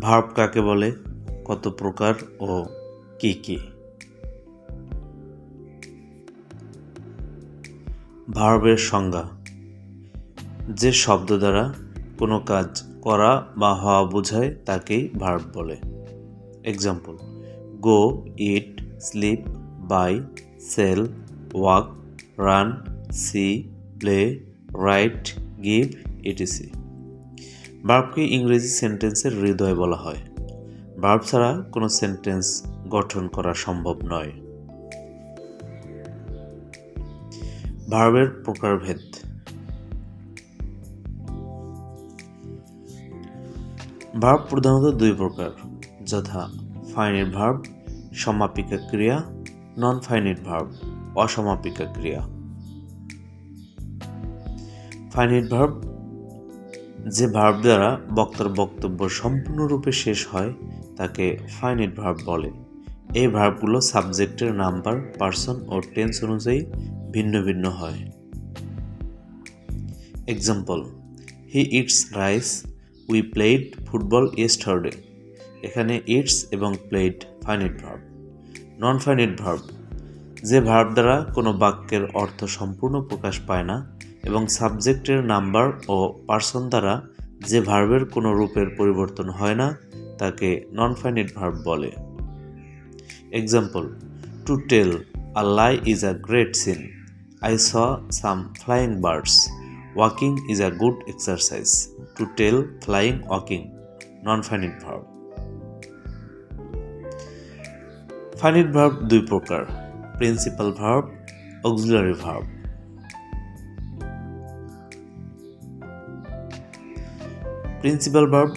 Verb কাকে বলে? কত প্রকার ও কি কি? ভার্বের সংজ্ঞা। যে শব্দ দ্বারা কোনো কাজ করা বা হওয়া বোঝায় তাকেই ভার্ব বলে। Example go eat sleep buy sell walk run see play write give ETC ভার্বকে ইংরেজি সেন্টেন্সের হৃদয় বলা হয়। ভার্ব ছাড়া কোনো সেন্টেন্স গঠন করা সম্ভব নয়। ভার্বের প্রকারভেদ। ভার্ব প্রধানত দুই প্রকার, যথা ফাইনিট ভার্ব, সমাপিকা ক্রিয়া নন ফাইনিট ভার্ব, অসমাপিকা ক্রিয়া। ফাইনিট ভার্ব যে ভার্ব দ্বারা বক্তার বক্তব্য সম্পূর্ণরূপে শেষ হয়, তাকে ফাইনিট ভার্ব বলে। এই ভার্বগুলো সাবজেক্টের নাম্বার পার্সন ও টেন্স অনুযায়ী ভিন্ন ভিন্ন হয়। Example he eats rice we played football yesterday এখানে ইটস এবং played finite verb non finite verb যে ভার্ব দ্বারা কোনো বাক্যের অর্থ সম্পূর্ণ প্রকাশ পায় না এবং সাবজেক্টের নাম্বার ও পার্সন দ্বারা যে ভার্বের কোনো রূপের পরিবর্তন হয় না, তাকে নন ফাইনিট ভার্ব বলে। Example to tell a lie is a great sin I saw some flying birds walking is a good exercise to tell flying walking non finite verb finite verb দুই প্রকার। Principal verb auxiliary verb principal verb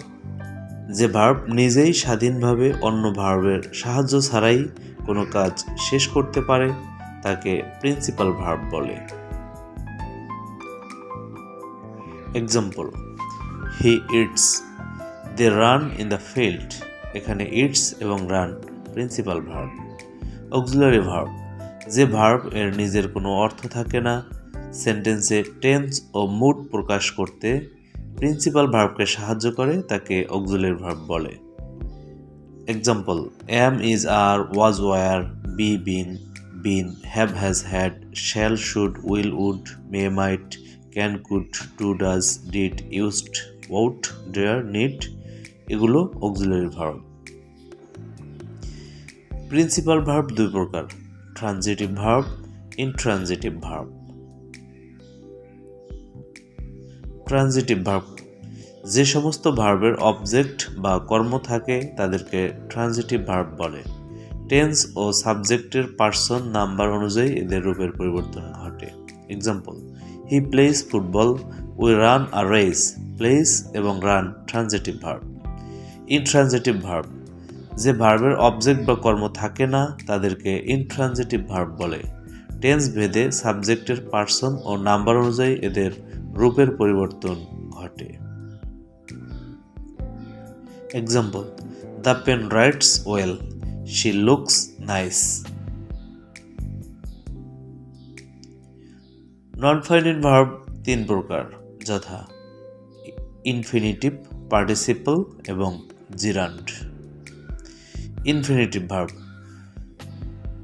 যে verb নিজেই স্বাধীনভাবে অন্য ভার্বের সাহায্য ছাড়াই কোনো কাজ শেষ করতে পারে, তাকে প্রিন্সিপাল ভার্ব বলে। Example he eats they run in the field এখানে ইটস এবং run principal verb auxiliary verb যে ভার্ব এর নিজের কোনো অর্থ থাকে না সেন্টেন্সে টেন্স ও মুড প্রকাশ করতে প্রিন্সিপাল ভার্বকে সাহায্য করে তাকে অক্সিলারি ভার্ব বলে। Example am is are was were be been been have has had shall should will would may might can could to does did used ought dare need এগুলো auxiliary verb. Principal verb দুই প্রকার transitive verb intransitive verb transitive verb যে সমস্ত ভার্বের object বা কর্ম থাকে, তাদেরকে ট্রানজিটিভ ভার্ব বলে। টেন্স ও সাবজেক্টের পার্সন নাম্বার অনুযায়ী এদের রূপের পরিবর্তন ঘটে। Example he plays football we run a race plays এবং run transitive verb intransitive verb যে ভার্বের অবজেক্ট বা কর্ম থাকে না, তাদেরকে ইনট্রানজিটিভ ভার্ব বলে। টেন্স ভেদে সাবজেক্টের পার্সন ও নাম্বার অনুযায়ী এদের রূপের পরিবর্তন ঘটে। Example the pen writes well she looks nice non finite verb তিন প্রকার। যথা ইনফিনিটিভ পার্টিসিপল এবং জিরান্ড ইনফিনিটিভ ভার্ব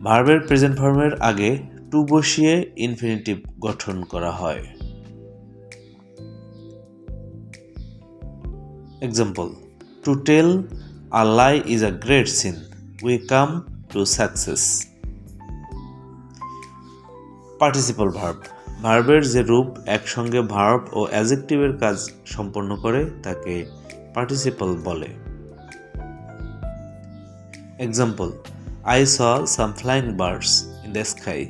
ভার্বের প্রেজেন্ট ফর্মের আগে টু বসিয়ে ইনফিনিটিভ গঠন করা হয়। Example to tell a lie is a great sin we come to success participle verb ভার্বের যে রূপ একসঙ্গে ভার্ব ও অ্যাজেক্টিভের কাজ সম্পন্ন করে, তাকে পার্টিসিপল বলে। Example I saw some flying birds in the sky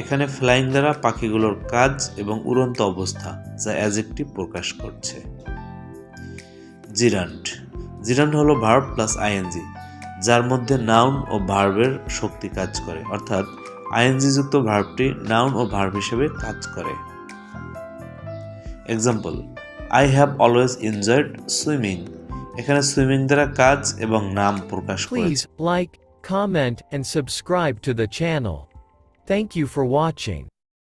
এখানে ফ্লাইং দ্বারা পাখিগুলোর কাজ এবং উড়ন্ত অবস্থা, যা অ্যাজেক্টিভ প্রকাশ করছে। জিরান্ট জিরান্ট হলো ভার্ব প্লাস আইএনজি যার মধ্যে নাউন ও ভার্বের শক্তি কাজ করে অর্থাৎ আইএনজি যুক্ত ভার্বটি নাউন ও ভার্ব হিসেবে কাজ করে example I have always enjoyed swimming এখানে সুইমিং দ্বারা কাজ এবং নাম প্রকাশ করে Please like, comment, and subscribe to the channel. Thank you for watching.